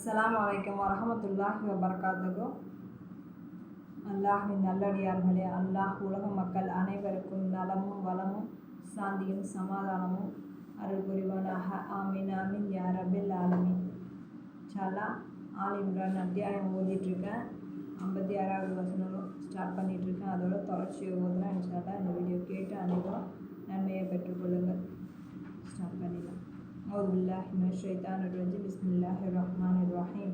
அஸ்லாம் வலைக்கம் வரமத்துல்லாஹி வபரகாத்துகு அல்லாஹின் நல்லடியார்களே அல்லாஹ் உலக மக்கள் அனைவருக்கும் நலமும் வளமும் சாந்தியும் சமாதானமும் அருள் புரிவானாக. ஆமீன் ஆமீன் யா ரபில் ஆலமின். சாலா ஆல் இம்ரான் அத்தியாயம் ஓதிட்டுருக்கேன். ஐம்பத்தி ஆறாவது வசனம் ஸ்டார்ட் பண்ணிகிட்ருக்கேன் அதோட தொடர்ச்சியை ஓதுனா இன்ஷால்லா இந்த வீடியோ கேட்டு அனைவரும் நன்மையை பெற்றுக்கொள்ளுங்கள். ஸ்டார்ட் பண்ணிடலாம். أعوذ بالله من الشيطان الرجيم بسم الله الرحمن الرحيم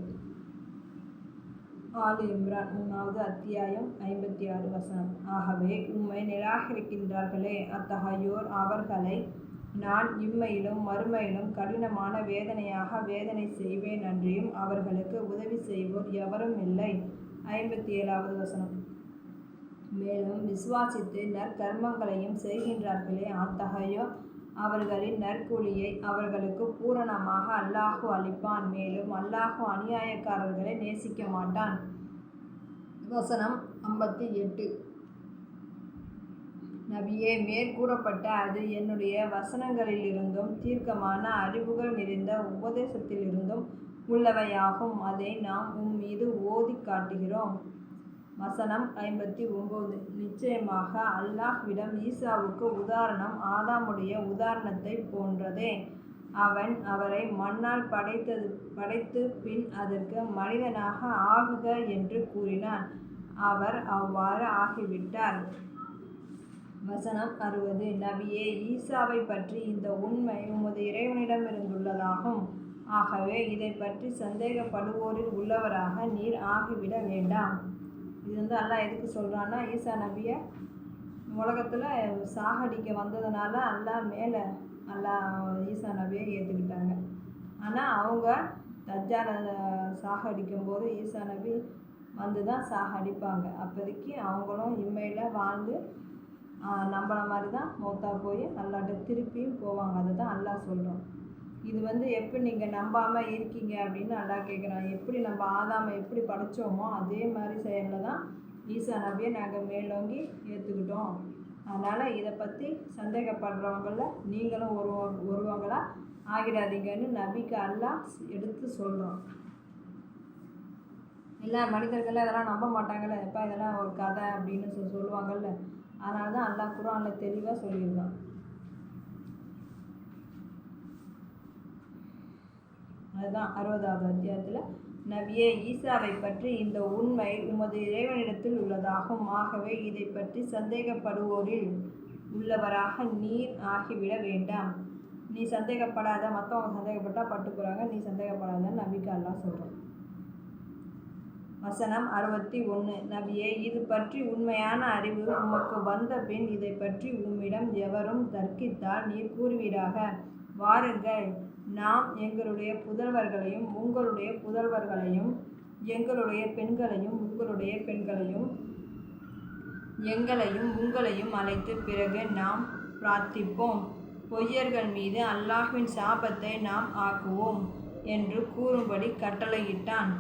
ஆலு இம்ரான் மூணாவது அத்தியாயம் ஐம்பத்தி ஆறு வசனம் ஆகவே உம்மை நிராகரிக்கின்றார்களே அத்தகையோர் அவர்களை நான் இம்மையிலும் மறுமையிலும் கடினமான வேதனையாக வேதனை செய்வேன் அன்றியும் அவர்களுக்கு உதவி செய்வோர் எவரும் இல்லை ஐம்பத்தி ஏழாவது வசனம் மேலும் விசுவாசித்து நற்கர்மங்களையும் செய்கின்றார்களே அத்தகையோர் அவர்களின் நற்கூலியை அவர்களுக்கு பூரணமாக அல்லாஹு அளிப்பான். மேலும் அல்லாஹு அநியாயக்காரர்களை நேசிக்க மாட்டான். வசனம் ஐம்பத்தி எட்டு நபியே மேற்கூறப்பட்ட அது என்னுடைய வசனங்களிலிருந்தும் தீர்க்கமான அறிவுகள் நிறைந்த உபதேசத்திலிருந்தும் உள்ளவையாகும். அதை நாம் உம் மீது ஓதி காட்டுகிறோம். வசனம் ஐம்பத்தி ஒம்பது. நிச்சயமாக அல்லாஹ்விடம் ஈசாவுக்கு உதாரணம் ஆதாமுடைய உதாரணத்தை போன்றதே. அவன் அவரை மண்ணால் படைத்தது படைத்து பின் அதற்கு மனிதனாக ஆகுக என்று கூறினான். அவர் அவ்வாறு ஆகிவிட்டார். வசனம் அறுபது. நபியே ஈசாவை பற்றி இந்த உண்மை உமது இறைவனிடமிருந்துள்ளதாகும். ஆகவே இதை பற்றி சந்தேகப்படுவோரில் உள்ளவராக நீர் ஆகிவிட வேண்டாம். இது வந்து அல்லா எதுக்கு சொல்கிறான்னா ஈசா நபியை உலகத்தில் சாகடிக்க வந்ததுனால அல்லா மேலே அல்லா ஈசா நபியை ஏற்றுக்கிட்டாங்க ஆனால் அவங்க தஜ்ஜால சாகடிக்கும் போது ஈசா நபி வந்து தான் சாகடிப்பாங்க. அப்போதைக்கு அவங்களும் இம்மையில் வாழ்ந்து நம்மள மாதிரி தான் மௌத்தா போய் அல்லாட்ட திருப்பியும் போவாங்க. அதை தான் அல்லாஹ் சொல்கிறோம் இது வந்து எப்படி நீங்கள் நம்பாமல் இருக்கீங்க அப்படின்னு நல்லா கேட்குறான் எப்படி நம்ம ஆதாமை எப்படி படித்தோமோ அதே மாதிரி செயலில் தான் ஈசா நபியை நாங்கள் மேலோங்கி ஏற்றுக்கிட்டோம் அதனால் இதை பற்றி சந்தேகப்படுறவங்கள நீங்களும் ஒரு ஒருவங்களா ஆகிடாதீங்கன்னு நபிக்கு அல்லாஹ் எடுத்து சொல்கிறோம் இல்லை மனிதர்கள் அதெல்லாம் நம்ப மாட்டாங்கல்ல. எப்போ இதெல்லாம் ஒரு கதை அப்படின்னு சொல்லி சொல்லுவாங்கள்ல அதனால தான் அல்லாஹ் குரானில் தெளிவாக சொல்லியிருக்கான். அதுதான் அறுபதாவது அத்தியாயத்தில் நபியே ஈசாவை பற்றி இந்த உண்மை உமது இறைவனிடத்தில் உள்ளதாகும். ஆகவே இதை பற்றி சந்தேகப்படுவோரில் உள்ளவராக நீர் ஆகிவிட வேண்டாம். நீ சந்தேகப்படாத மற்றவங்க சந்தேகப்பட்டால் பட்டு போகிறாங்க நீ சந்தேகப்படாதன்னு நபிக்கு எல்லாம் சொல்கிறோம் வசனம் அறுபத்தி ஒன்று நபியே இது பற்றி உண்மையான அறிவு உமக்கு வந்த பின் இதை பற்றி உம்மிடம் எவரும் தர்க்கித்தால் நீர் கூறுவீராக. வாருங்கள் நாம் எங்களுடைய புதல்வர்களையும் உங்களுடைய புதல்வர்களையும் எங்களுடைய பெண்களையும் உங்களுடைய பெண்களையும் எங்களையும் உங்களையும் அழைத்து பிறகு நாம் பிரார்த்திப்போம். பொய்யர்கள் மீது அல்லாஹ்வின் சாபத்தை நாம் ஆக்குவோம் என்று கூறும்படி கட்டளையிட்டான்.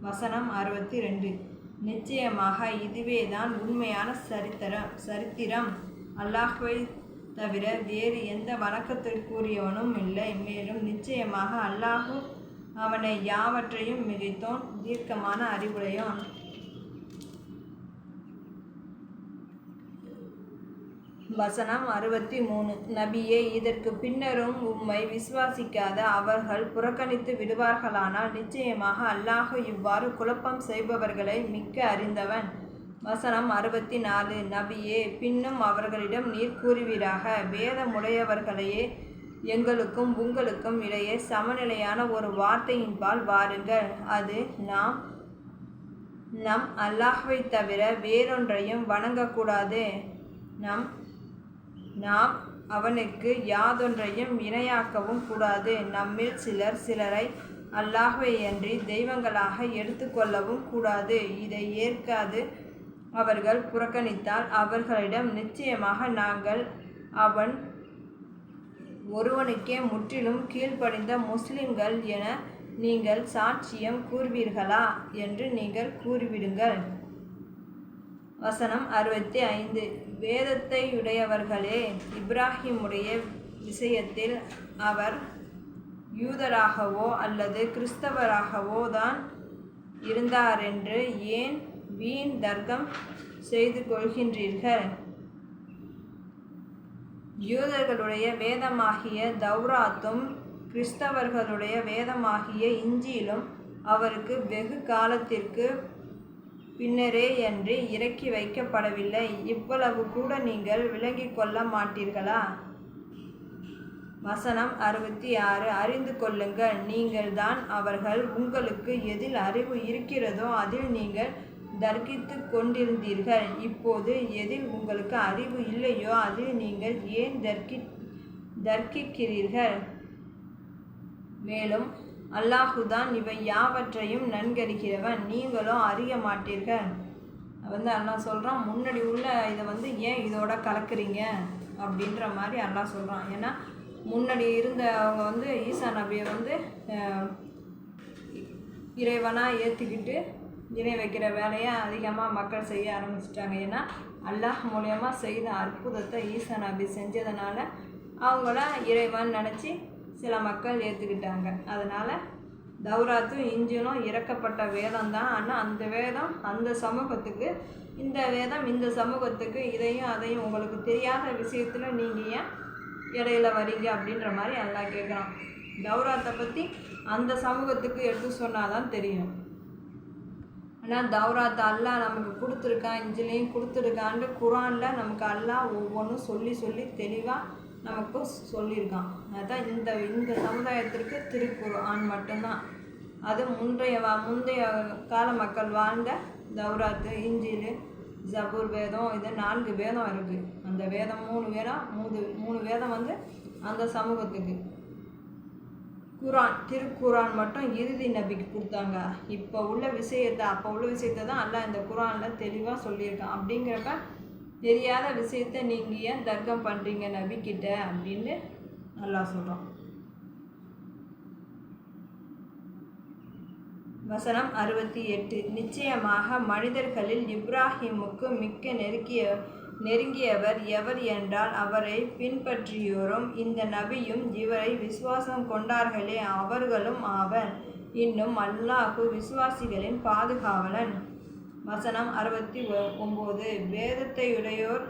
வசனம் அறுபத்தி ரெண்டு நிச்சயமாக இதுவே தான் உண்மையான சரித்திரம். சரித்திரம். அல்லாஹ்வை தவிர வேறு எந்த வணக்கத்திற்குரியவனும் இல்லை. மேலும் நிச்சயமாக அல்லாஹு அவனை யாவற்றையும் மிகைத்தோன் தீர்க்கமான அறிவுடையோன் வசனம் அறுபத்தி மூணு நபியே இதற்கு பின்னரும் உம்மை விசுவாசிக்காத அவர்கள் புறக்கணித்து விடுவார்களானால் நிச்சயமாக அல்லாஹு இவ்வாறு குழப்பம் செய்பவர்களை மிக்க அறிந்தவன். வசனம் அறுபத்தி நாலு நபியே பின்னும் அவர்களிடம் நீர் கூறுவீராக. வேதமுடையவர்களையே எங்களுக்கும் உங்களுக்கும் இடையே சமநிலையான ஒரு வார்த்தையின்பால் வாருங்கள். அது நாம் நம் அல்லாஹ்வை தவிர வேறொன்றையும் வணங்கக்கூடாது. நம் நாம் அவனுக்கு யாதொன்றையும் இணையாக்கவும் கூடாது. நம்மில் சிலர் சிலரை அல்லாஹ்வை அன்றி தெய்வங்களாக எடுத்துக்கொள்ளவும் கூடாது. இதை ஏற்காது அவர்கள் புறக்கணித்தால் அவர்களிடம் நிச்சயமாக நாங்கள் அவன் ஒருவனுக்கே முற்றிலும் கீழ்ப்படிந்த முஸ்லிம்கள் என நீங்கள் சாட்சியம் கூறுவீர்களா என்று நீங்கள் கூறிவிடுங்கள். வசனம் அறுபத்தி ஐந்து வேதத்தையுடையவர்களே இப்ராஹிமுடைய விஷயத்தில் அவர் யூதராகவோ அல்லது கிறிஸ்தவராகவோ தான் இருந்தாரென்று ஏன் வீண் தர்க்கம் செய்து கொள்கின்றீர்கள். யூதர்களுடைய வேதமாகிய தௌராத்தும் கிறிஸ்தவர்களுடைய வேதமாகிய இஞ்சியிலும் அவருக்கு வெகு காலத்திற்கு பின்னரே என்று இறக்கி வைக்கப்படவில்லை. இவ்வளவு கூட நீங்கள் விளங்கிக் கொள்ள மாட்டீர்களா? வசனம் அறுபத்தி ஆறு அறிந்து கொள்ளுங்கள் நீங்கள்தான் அவர்கள் உங்களுக்கு எதில் அறிவு இருக்கிறதோ அதில் நீங்கள் தர்க்கித்து கொண்டிருந்தீர்கள். இப்போது எதில் உங்களுக்கு அறிவு இல்லையோ அதில் நீங்கள் ஏன் தர்க்கி தர்க்கிக்கிறீர்கள்? மேலும் அல்லாஹுதான் இவை யாவற்றையும் நன்கறிகிறவன். நீங்களோ அறிய மாட்டீர்கள். வந்து அல்லாஹ் சொல்கிறான் முன்னாடி உள்ள இதை வந்து ஏன் இதோட கலக்குறீங்க? அப்படின்ற மாதிரி அல்லாஹ் சொல்கிறான் ஏன்னா முன்னாடி இருந்த அவங்க வந்து ஈசா நபியை வந்து இறைவனாக ஏற்றுக்கிட்டு இணை வைக்கிற வேலையை அதிகமாக மக்கள் செய்ய ஆரம்பிச்சிட்டாங்க. ஏன்னா அல்லாஹ் மூலயமா செய்த அற்புதத்தை ஈசா நபி செஞ்சதுனால அவங்கள இறைவன் நினச்சி சில மக்கள் ஏற்றுக்கிட்டாங்க அதனால் தௌராத்தும் இஞ்சினும் இறக்கப்பட்ட வேதம் தான். ஆனால் அந்த வேதம் அந்த சமூகத்துக்கு இந்த வேதம் இந்த சமூகத்துக்கு இதையும் அதையும் உங்களுக்கு தெரியாத விஷயத்தில் நீங்கள் ஏன் இடையில வரீங்க அப்படின்ற மாதிரி எல்லாம் கேட்குறான் தௌராத்தை பற்றி அந்த சமூகத்துக்கு எடுத்து சொன்னால் தான் தெரியும். ஆனால் தௌராத்தை அல்லாஹ் நமக்கு கொடுத்துருக்கான் இஞ்சிலையும் கொடுத்துருக்கான்ட்டு குரானில் நமக்கு அல்லாஹ் ஒவ்வொன்றும் சொல்லி சொல்லி தெளிவாக நமக்கு சொல்லியிருக்கான். அதான் இந்த இந்த சமுதாயத்திற்கு திருக்குர்ஆன் மட்டும்தான். அது முந்தைய வா முந்தைய கால மக்கள் வாழ்ந்த தௌராத்து இஞ்சில் ஜபூர் வேதம் இது நான்கு வேதம் இருக்குது அந்த வேதம் மூணு வேதம் மூணு மூணு வேதம் வந்து அந்த சமூகத்துக்கு. குரான் திருக்குரான் மட்டும் இறுதி நபிக்கு கொடுத்தாங்க. இப்போ உள்ள விஷயத்தை அப்போ உள்ள விஷயத்தை தான் அல்லாஹ் இந்த குரானில் தெளிவாக சொல்லியிருக்கான். அப்படிங்கிறப்ப தெரியாத விஷயத்தை நீங்கள் ஏன் தர்க்கம் பண்ணுறீங்க நபிக்கிட்ட அப்படின்னு நல்லா சொல்கிறோம் வசனம் அறுபத்தி எட்டு. நிச்சயமாக மனிதர்களில் இப்ராஹிமுக்கு மிக்க நெருக்கிய நெருங்கியவர் எவர் என்றால் அவரை பின்பற்றியோரும் இந்த நபியும் இவரை விசுவாசம் கொண்டார்களே அவர்களும் ஆவர். இன்னும் அல்லாஹு விசுவாசிகளின் பாதுகாவலன். வசனம் அறுபத்தி ஒம்பது. வேதத்தையுடையோர்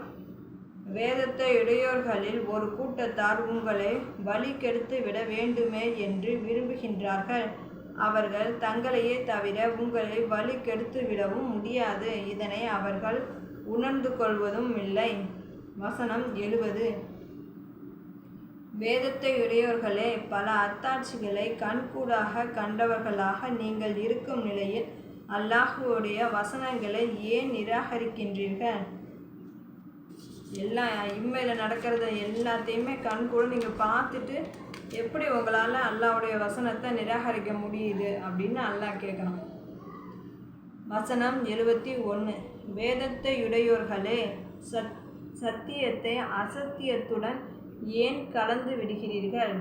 வேதத்தையுடையோர்களில் ஒரு கூட்டத்தார் உங்களை வழி கெடுத்து விட வேண்டுமே என்று விரும்புகின்றார்கள். அவர்கள் தங்களையே தவிர உங்களை வழி கெடுத்து விடவும் முடியாது. இதனை அவர்கள் உணர்ந்து கொள்வதும் இல்லை. வசனம் எழுவது வேதத்தை உடையவர்களே பல அத்தாட்சிகளை கண்கூடாக கண்டவர்களாக நீங்கள் இருக்கும் நிலையில் அல்லாஹுவுடைய வசனங்களை ஏன் நிராகரிக்கின்றீர்கள்? எல்லா இம்மையில் நடக்கிறத எல்லாத்தையுமே கண்கூட நீங்கள் பார்த்துட்டு எப்படி உங்களால் அல்லாவுடைய வசனத்தை நிராகரிக்க முடியுது அப்படின்னு அல்லாஹ் கேட்கணும் வசனம் எழுபத்தி ஒன்று வேதத்தையுடையோர்களே சத் சத்தியத்தை அசத்தியத்துடன் ஏன் கலந்து விடுகிறீர்கள்?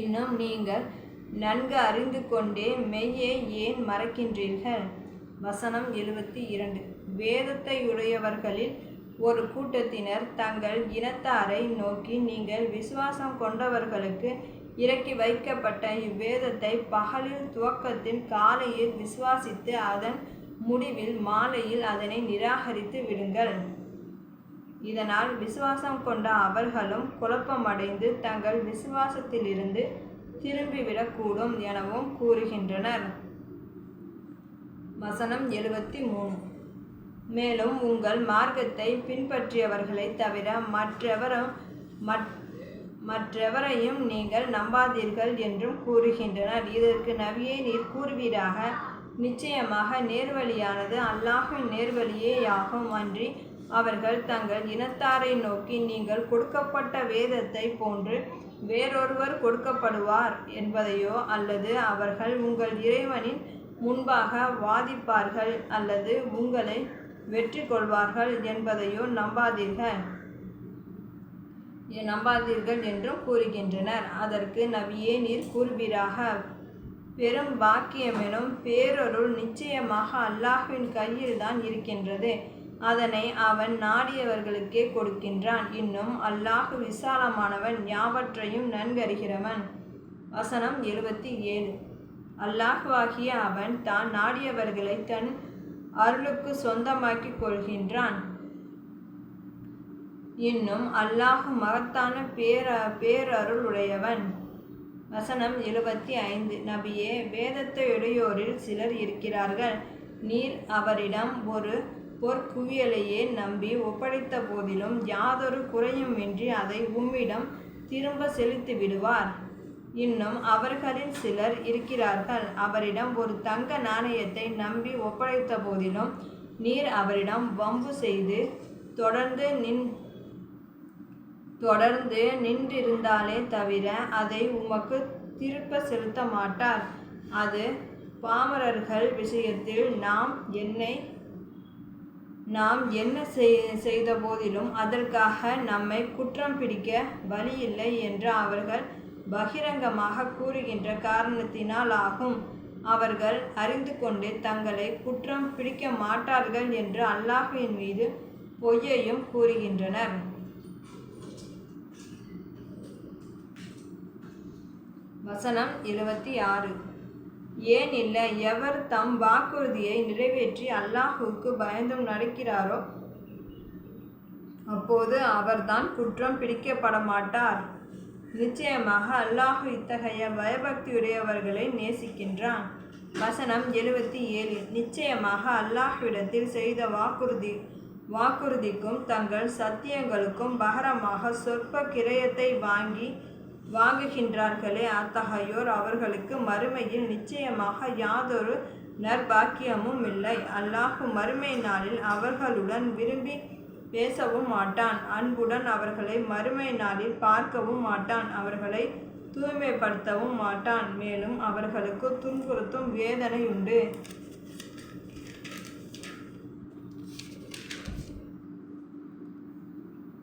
இன்னும் நீங்கள் நன்கு அறிந்து கொண்டே மெய்யை ஏன் மறக்கின்றீர்கள்? வசனம் எழுபத்தி இரண்டு. வேதத்தையுடையவர்களில் ஒரு கூட்டத்தினர் தங்கள் இனத்தாரை நோக்கி நீங்கள் விசுவாசம் கொண்டவர்களுக்கு இறக்கி வைக்கப்பட்ட இவ்வேதத்தை பகலில் துவக்கத்தில் காலையில் விசுவாசித்து அதன் முடிவில் மாலையில் அதனை நிராகரித்து விடுங்கள். இதனால் விசுவாசம் கொண்ட அவர்களும் குழப்பமடைந்து தங்கள் விசுவாசத்திலிருந்து திரும்பிவிடக்கூடும் எனவும் கூறுகின்றனர். வசனம் எழுபத்தி மூணு மேலும் உங்கள் மார்க்கத்தை பின்பற்றியவர்களை தவிர மற்றவரும் மற்ற மற்றெவரையும் நீங்கள் நம்பாதீர்கள் என்றும் கூறுகின்றனர். இதற்கு நவியை நீர் கூறுவீராக. நிச்சயமாக நேர்வழியானது அல்லாஹின் நேர்வழியேயாகும் அன்றி அவர்கள் தங்கள் இனத்தாரை நோக்கி நீங்கள் கொடுக்கப்பட்ட வேதத்தை போன்று வேறொருவர் கொடுக்கப்படுவார் என்பதையோ அல்லது அவர்கள் உங்கள் இறைவனின் முன்பாக வாதிப்பார்கள் அல்லது உங்களை வெற்றி கொள்வார்கள் என்பதையோ நம்பாதீர்கள். நம்பாதீர்கள் என்றும் கூறுகின்றனர். அதற்கு நபியே நீர் கூறுவீராக. பெரும் பாக்கியமெனும் பேரொருள் நிச்சயமாக அல்லாஹின் கையில் தான் இருக்கின்றது. அதனை அவன் நாடியவர்களுக்கே கொடுக்கின்றான். இன்னும் அல்லாஹ் விசாலமானவன் யாவற்றையும் நன்கறிகிறவன். வசனம் எழுபத்தி ஏழு. அல்லாஹ்வாகிய அவன் தான் நாடியவர்களை தன் அருளுக்கு சொந்தமாக்கிக் கொள்கின்றான். இன்னும் அல்லாஹ் மகத்தான பேர பேரருளுடையவன். வசனம் எழுபத்தி ஐந்து. நபியே வேதத்தை உடையோரில் சிலர் இருக்கிறார்கள். நீர் அவரிடம் ஒரு பொற்குவியலையே நம்பி ஒப்படைத்த போதிலும் யாதொரு குறையுமின்றி அதை உம்மிடம் திரும்ப செலுத்தி விடுவார் இன்னும் அவர்களில் சிலர் இருக்கிறார்கள். அவரிடம் ஒரு தங்க நாணயத்தை நம்பி ஒப்படைத்த போதிலும் நீர் அவரிடம் வம்பு செய்து தொடர்ந்து நின் தொடர்ந்து நின்றிருந்தாலே தவிர அதை உமக்கு திருப்ப செலுத்த மாட்டார் அது பாமரர்கள் விஷயத்தில் நாம் என்னை நாம் என்ன செய்- செய்த போதிலும் அதற்காக நம்மை குற்றம் பிடிக்க வழியில்லை என்று அவர்கள் பகிரங்கமாக கூறுகின்ற காரணத்தினால் ஆகும். அவர்கள் அறிந்து கொண்டு தங்களை குற்றம் பிடிக்க மாட்டார்கள் என்று அல்லாஹுவின் மீது பொய்யையும் கூறுகின்றனர். வசனம் எழுபத்தி ஆறு. ஏன் இல்லை எவர் தம் வாக்குறுதியை நிறைவேற்றி அல்லாஹுவுக்கு பயந்தும் நடக்கிறாரோ அப்போது அவர்தான் குற்றம் பிடிக்கப்பட மாட்டார் நிச்சயமாக அல்லாஹு இத்தகைய பயபக்தியுடையவர்களை நேசிக்கின்றான். வசனம் எழுபத்தி ஏழு. நிச்சயமாக அல்லாஹ்விடத்தில் செய்த வாக்குறுதி வாக்குறுதிக்கும் தங்கள் சத்தியங்களுக்கும் பகரமாக சொற்ப கிரயத்தை வாங்கி வாங்குகின்றார்களே அத்தகையோர் அவர்களுக்கு மறுமையில் நிச்சயமாக யாதொரு நற்பாக்கியமும் இல்லை. அல்லாஹ் மறுமை நாளில் அவர்களுடன் விரும்பி பேசவும் மாட்டான். அன்புடன் அவர்களை மறுமை நாளில் பார்க்கவும் மாட்டான். அவர்களை தூய்மைப்படுத்தவும் மாட்டான். மேலும் அவர்களுக்கு துன்புறுத்தும் வேதனை உண்டு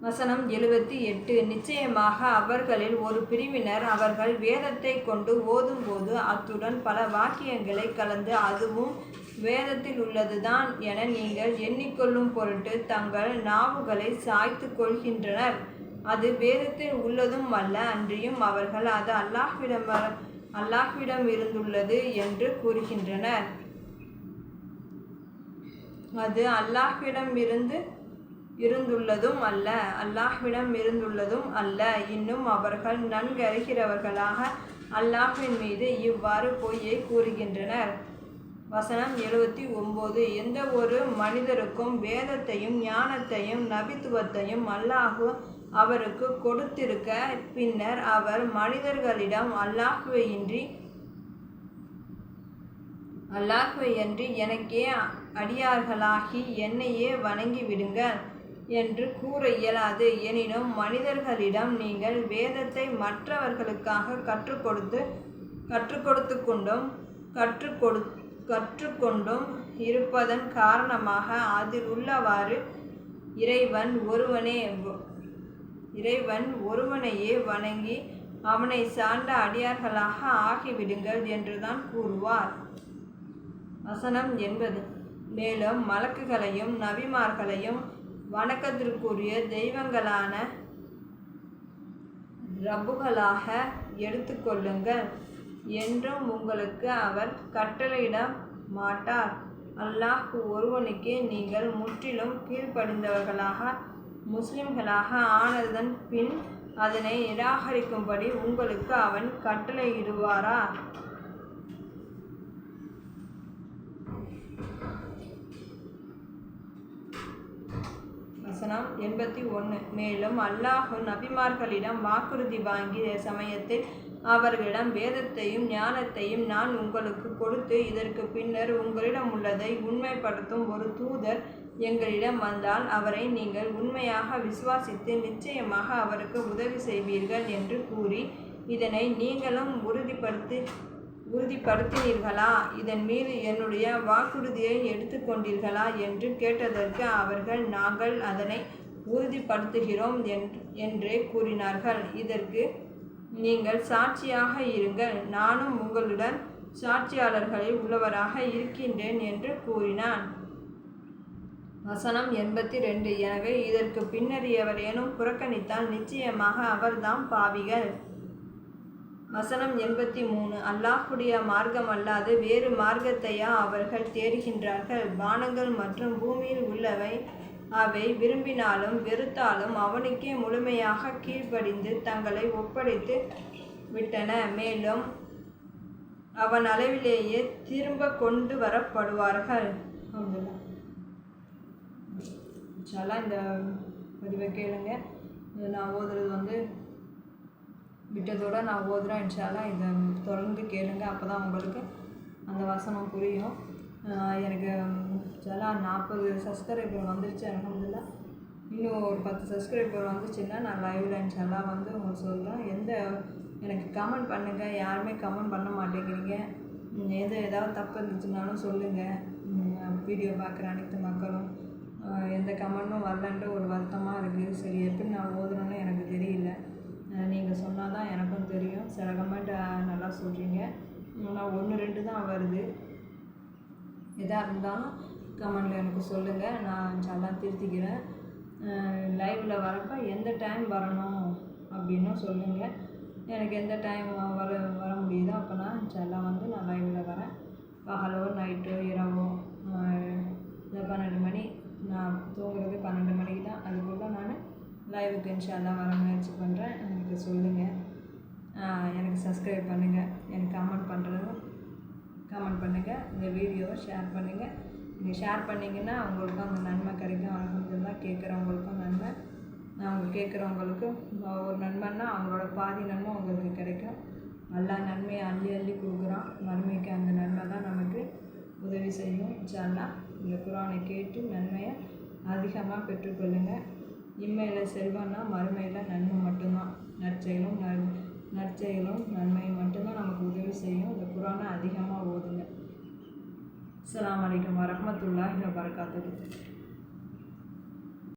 வசனம் எழுபத்தி எட்டு. நிச்சயமாக அவர்களில் ஒரு பிரிவினர் அவர்கள் வேதத்தை கொண்டு ஓதும்போது அத்துடன் பல வாக்கியங்களை கலந்து அதுவும் வேதத்தில் உள்ளதுதான் என நீங்கள் எண்ணிக்கொள்ளும் பொருட்டு தங்கள் நாவுகளை சாய்த்து கொள்கின்றனர். அது வேதத்தில் உள்ளதும் அல்ல அன்றியும் அவர்கள் அது அல்லாஹ்விடம் அல்லாஹ்விடம் இருந்துள்ளது என்று கூறுகின்றனர். அது அல்லாஹ்விடம் இருந்து இருந்துள்ளதும் அல்ல. அல்லாஹ்விடம் இருந்துள்ளதும் அல்ல. இன்னும் அவர்கள் நன்கறிகிறவர்களாக அல்லாஹ்வின் மீது இவ்வாறு பொய்யை கூறுகின்றனர். வசனம் எழுபத்தி ஒம்பது. எந்த ஒரு மனிதருக்கும் வேதத்தையும் ஞானத்தையும் நபித்துவத்தையும் அல்லாஹு அவருக்கு கொடுத்திருக்க பின்னர் அவர் மனிதர்களிடம் அல்லாஹுவையின்றி அல்லாஹுவையன்றி எனக்கே அடியார்களாகி என்னையே வணங்கி விடுங்கள் என்று கூற இயலாது. எனினும் மனிதர்களிடம் நீங்கள் வேதத்தை மற்றவர்களுக்காக கற்றுக் கொடுத்து கற்றுக் கொடுத்து கொண்டும் கற்றுக் கொடு கற்றுக்கொண்டும் இருப்பதன் காரணமாக அதில் உள்ளவாறு இறைவன் ஒருவனே இறைவன் ஒருவனையே வணங்கி அவனை சார்ந்த அடியார்களாக ஆகிவிடுங்கள் என்றுதான் கூறுவார். வசனம் என்பது. மேலும் மலக்குகளையும் நபிமார்களையும் வணக்கத்திற்குரிய தெய்வங்களான ரப்புகளாக எடுத்துக்கொள்ளுங்கள் என்றும் உங்களுக்கு அவர் கட்டளையிட மாட்டார். அல்லாஹ் ஒருவனுக்கே நீங்கள் முற்றிலும் கீழ்ப்படிந்தவர்களாக முஸ்லிம்களாக ஆனதன் பின் அதனை நிராகரிக்கும்படி உங்களுக்கு அவன் கட்டளையிடுவாரா? வசனம் எண்பத்தி ஒன்று மேலும் அல்லாஹு நபிமார்களிடம் வாக்குறுதி வாங்கிய சமயத்தில் அவர்களிடம் வேதத்தையும் ஞானத்தையும் நான் உங்களுக்கு கொடுத்து இதற்கு பின்னர் உங்களிடம் உள்ளதை உண்மைப்படுத்தும் ஒரு தூதர் எங்களிடம் வந்தால் அவரை நீங்கள் உண்மையாக விசுவாசித்து நிச்சயமாக அவருக்கு உதவி செய்வீர்கள் என்று கூறி இதனை நீங்களும் உறுதிப்படுத்தி உறுதிப்படுத்தினீர்களா? இதன் மீது என்னுடைய வாக்குறுதியை எடுத்துக்கொண்டீர்களா? என்று கேட்டதற்கு அவர்கள் நாங்கள் அதனை உறுதிப்படுத்துகிறோம் என்றே கூறினார்கள். இதற்கு நீங்கள் சாட்சியாக இருங்கள். நானும் உங்களுடன் சாட்சியாளர்களில் உள்ளவராக இருக்கின்றேன் என்று கூறினான். வசனம் எண்பத்தி ரெண்டு எனவே இதற்கு பின்னர் எவரேனும் புறக்கணித்தால் நிச்சயமாக அவர்தாம் பாவிகள். வசனம் எண்பத்தி மூணு. அல்லாஹுடைய மார்க்கம் அல்லாது வேறு மார்க்கத்தையா அவர்கள் தேடுகின்றார்கள். வானங்கள் மற்றும் பூமியில் உள்ளவை அவை விரும்பினாலும் வெறுத்தாலும் அவனுக்கே முழுமையாக கீழ்ப்படிந்து தங்களை ஒப்படைத்து விட்டன. மேலும் அவன் அளவிலேயே திரும்ப கொண்டு வரப்படுவார்கள். இந்த பதிவை கேளுங்க. நான் ஓதுறது வந்து விட்டதோடு நான் ஓதுறேன் இன்ஷாலாம் இதை தொடர்ந்து கேளுங்க. அப்போ தான் உங்களுக்கு அந்த வசனம் புரியும். எனக்கு இன்ஷால்லா நாற்பது சப்ஸ்கிரைபர் வந்துருச்சு அலமதுல்லா இன்னும் ஒரு பத்து சப்ஸ்கிரைபர் வந்துச்சுன்னா நான் லைவில் இன்ஷால்லா வந்து உங்களுக்கு சொல்கிறேன் எந்த எனக்கு கமெண்ட் பண்ணுங்கள் யாருமே கமெண்ட் பண்ண மாட்டேங்கிறீங்க. எது ஏதாவது தப்பு இருந்துச்சுனாலும் சொல்லுங்கள் வீடியோ பார்க்குற அனைத்து மக்களும். எந்த கமெண்ட்டும் வரலன்ட்டு ஒரு வருத்தமாக இருக்குது. சரி எப்படி நான் ஓதுனோன்னு எனக்கு தெரியல. நீங்கள் சொன்னால் தான் எனக்கும் தெரியும். சில கமெண்ட் நல்லா சொல்கிறீங்க ஆனால் ஒன்று ரெண்டு தான் வருது. எதாக இருந்தாலும் கமெண்டில் எனக்கு சொல்லுங்கள் நான் நல்லா திருத்திக்கிறேன். லைவில் வரப்போ எந்த டைம் வரணும் அப்படின்னும் சொல்லுங்கள் எனக்கு எந்த டைம் வர வர முடியுதோ அப்போ நான் இன்ஷால்லா வந்து நான் லைவில் வரேன். பகலோ நைட்டோ இரவோ இந்த பன்னெண்டு மணி. நான் தூங்குறது பன்னெண்டு மணிக்கு தான் அதுக்குள்ளே நான் லைவுக்கு இன்ஷால்லாம் வர முயற்சி பண்ணுறேன் எனக்கு சொல்லுங்கள் எனக்கு சப்ஸ்கிரைப் பண்ணுங்கள் எனக்கு கமெண்ட் பண்ணுறதும் கமெண்ட் பண்ணுங்கள் இந்த வீடியோவை ஷேர் பண்ணுங்கள் நீங்கள் ஷேர் பண்ணிங்கன்னா அவங்களுக்கும் அந்த நன்மை கிடைக்கும். அலமதுல்லா கேட்குறவங்களுக்கும் நன்மை. அவங்க கேட்குறவங்களுக்கு ஒரு நன்மைன்னா அவங்களோட பாதி நன்மை அவங்களுக்கு கிடைக்கும். எல்லா நன்மையை அள்ளி அள்ளி கொடுக்குறான். மறுமைக்கு அந்த நன்மை தான் நமக்கு உதவி செய்யும். இன்ஷால்லா இந்த குரானை கேட்டு நன்மையை அதிகமாக பெற்றுக்கொள்ளுங்கள் இம்மையில் செல்வம்னா மறுமையில் நன்மை மட்டும்தான். நற்செயலும் நற்செயலும் நன்மை மட்டும்தான் நமக்கு உதவி செய்யும். இந்த குரானை அதிகமாக ஓதுங்க. அஸ்ஸலாமு அலைக்கும் வரஹ்மத்துல்லாஹி வபரகாத்துஹு.